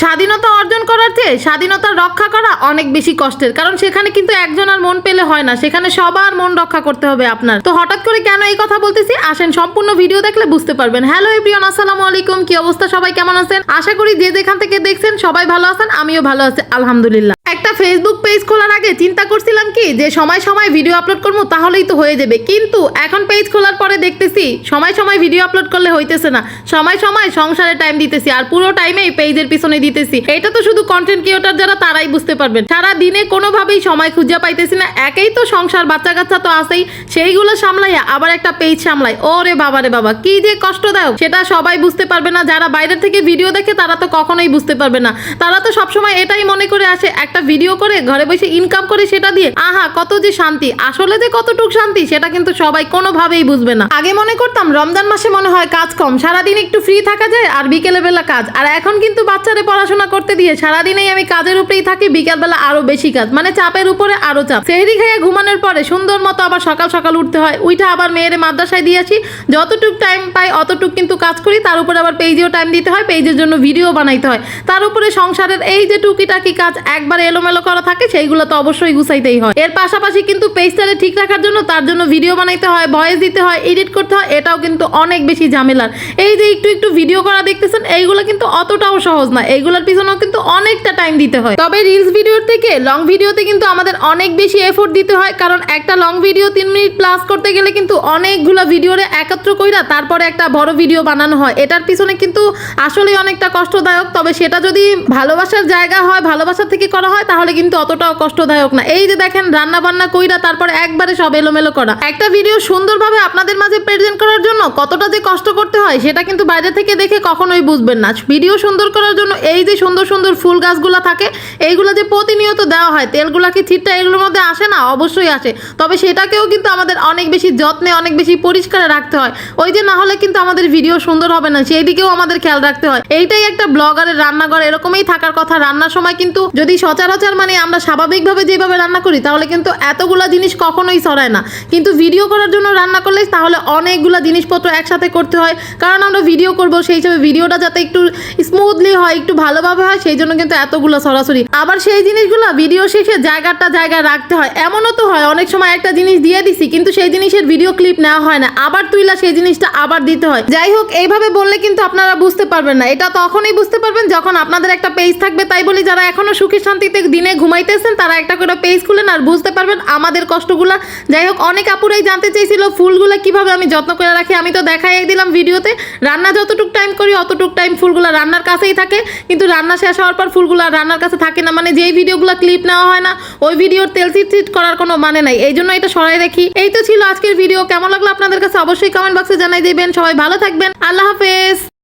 স্বাধীনতা অর্জন করার চেয়ে স্বাধীনতা রক্ষা করা অনেক বেশি কষ্টের। কারণ সেখানে কিন্তু একজন আর মন পেলে হয় না। সেখানে সবার মন রক্ষা করতে হবে আপনার। তো হঠাৎ করে কেন এই কথা বলতেছি? আসেন, সম্পূর্ণ ভিডিও দেখলে বুঝতে পারবেন। হ্যালো এভরিওয়ান, আসসালামু আলাইকুম। কি অবস্থা? সবাই কেমন আছেন? আশা করি যে যেখান থেকে দেখছেন সবাই ভালো আছেন, আমিও ভালো আছি, আলহামদুলিল্লাহ। একটা ফেসবুক পেজ খোলার আগে চিন্তা করছিলাম কি, যে সময় সময় ভিডিও আপলোড করব তাহলেই তো হয়ে যাবে। কিন্তু এখন পেজ খোলার পরে দেখতেছি, সময় সময় ভিডিও আপলোড করলে হইতেছে না। সময় সময় সংসারে টাইম দিতেছি আর পুরো টাইমে পেজের পিছনে দিতেছি। এটা তো শুধু কন্টেন্ট ক্রিয়েটর যারা, তারাই বুঝতে পারবেন। সারা দিনে কোনোভাবেই সময় খুঁজে পাইতেছি না। একেই তো সংসার বাচ্চা কাচ্চা তো আছেই। সেইগুলো সামলাইয়া আবার একটা পেজ সামলাই। ওরে বাবা রে বাবা, কি যে কষ্টদায়ক। সেটা সবাই বুঝতে পারবে না। যারা বাইরে থেকে ভিডিও দেখে, তারা তো কখনোই বুঝতে পারবে না। তারা তো সবসময় এটাই মনে করে আসে, একটা ভিডিও করে, ঘরে বসে ইনকাম করে সেটা দিয়ে, আহা, কত যে শান্তি। আসলে যে কতটুক শান্তি, সেটা কিন্তু সবাই কোনোভাবেই বুঝবে না। আগে মনে করতাম, রমজান মাসে মনে হয় কাজ কম, সারাদিন একটু ফ্রি থাকা যায় আর বিকেলে বেলা কাজ। আর এখন কিন্তু বাচ্চারে পড়াশোনা করতে দিয়ে, সারাদিনেই আমি কাজের উপরেই থাকি, বিকেল বেলা আরও বেশি কাজ। মানে চাপের উপরে আরও চাপ। সেহরি খাইয়ে ঘুমানোর পরে সুন্দর মতো আবার সকাল সকাল উঠতে হয়। উইঠা আবার মেয়েরে মাদ্রাসায় দিয়ে আসি। যতটুক টাইম পাই, অতটুক কিন্তু কাজ করি। তার উপরে আবার পেজেও টাইম দিতে হয়। পেজের জন্য ভিডিও বানাইতে হয়। তার উপরে সংসারের এই যে টুকিটাকি কাজ, একবার এলোমেলো করা থাকে, সেইগুলো তো অবশ্যই গুছাইতেই হয়। এর পাশাপাশি কিন্তু পেজটারে ঠিক রাখার জন্য তার জন্য ভিডিও বানাইতে হয় ভয়েস দিতে হয় এডিট করতে হয়, এটাও কিন্তু অনেক বেশি ঝামেলার। এই যে একটু একটু ভিডিও করা দেখতেছেন, এইগুলো কিন্তু অতটাও সহজ না, এইগুলোর পিছনেও কিন্তু অনেকটা টাইম দিতে হয়। তবে রিলস ভিডিওর থেকে লং ভিডিওতে কিন্তু আমাদের অনেক বেশি এফোর্ট দিতে হয়, কারণ একটা লং ভিডিও তিন মিনিট প্লাস করতে গেলে কিন্তু অনেকগুলো ভিডিওরে একত্র কইরা তারপরে একটা বড় ভিডিও বানানো হয়। এটার পিছনে কিন্তু আসলে অনেকটা কষ্টদায়ক, তবে সেটা যদি ভালোবাসার জায়গা হয়, ভালোবাসা থেকে করা হয় তাহলে কিন্তু অতটাও কষ্টদায়ক না। এই যে দেখেন রান্না বান্না কইরা তারপর একবারে সব এলোমেলো করা। একটা ভিডিও সুন্দরভাবে আপনাদের মাঝে প্রেজেন্ট করার জন্য কতটা যে কষ্ট করতে হয়, সেটা কিন্তু বাইরে থেকে দেখে কখনোই বুঝবেন না। ভিডিও সুন্দর করার জন্য এই যে সুন্দর সুন্দর ফুল গাছগুলো থাকে, এইগুলো যে প্রতিনিয়ত দেওয়া হয়, তেলগুলা কি ছিটটা এগুলোর মধ্যে আসে না? অবশ্যই আসে। তবে সেটাকেও কিন্তু আমাদের অনেক বেশি যত্নে, অনেক বেশি পরিষ্কারে রাখতে হয়। ওই যে না হলে কিন্তু আমাদের ভিডিও সুন্দর হবে না সেই দিকেও আমাদের খেয়াল রাখতে হয়। এইটাই একটা ব্লগারের রান্নাঘর, এরকমই থাকার কথা। রান্নার সময় কিন্তু যদি সচরাচর মানে আমরা স্বাভাবিকভাবে যেভাবে রান্না করি, তাহলে কিন্তু এতগুলা জিনিস কখনোই সরায় না। কিন্তু ভিডিও করার জন্য রান্না করলে তাহলে অনেকগুলা জিনিসপত্র একসাথে করতে হয়। কারণ আমরা ভিডিও করব, সেই হিসাবে ভিডিওটা যাতে একটু স্মুথলি হয়, একটু ভালোভাবে হয়, সেই জন্য কিন্তু এতগুলো সরাসরি। আবার সেই জিনিসগুলো ভিডিও শেষে জায়গাটা জায়গায় রাখতে হয়। এমনও তো হয়, অনেক সময় একটা জিনিস দিয়ে দিছি, কিন্তু সেই জিনিসের ভিডিও ক্লিপ নেওয়া হয় না। আবার তুইলা সেই জিনিসটা আবার দিতে হয়। যাই হোক, এইভাবে বললে কিন্তু আপনারা বুঝতে পারবেন না। এটা তখনই বুঝতে পারবেন যখন আপনাদের একটা পেজ থাকবে। তাই বলি, যারা এখনও সুখে শান্তিতে দিনে ঘুমাইতেছেন, তারা একটা করে পেজ খুলেন আর বুঝতে পারবেন আমাদের কষ্টগুলা। যাই হোক, অনেক আপুরাই জানতে চেয়েছিল ফুলগুলা কীভাবে আমি যত্ন করে রাখি। আমি তো দেখাই দিলাম ভিডিওতে, রান্না যতটুক টাইম করি, অতটুক টাইম ফুলগুলা রান্নার কাছেই থাকে। কিন্তু রান্না শেষ হওয়ার পর ফুলগুলা রান্নার কাছে থাকে না মানে যেই ভিডিওগুলো ক্লিপ নেওয়া হয় না, ওই ভিডিওর তেল চিট করার কোনো মানে নাই। এই জন্য এটা সরাই রাখি। এই তো ছিল আজকের ভিডিও কেমন লাগল আপনাদের কাছে অবশ্যই কমেন্ট বক্সে জানাই দেবেন। সবাই ভালো থাকবেন। আল্লাহ হাফেজ।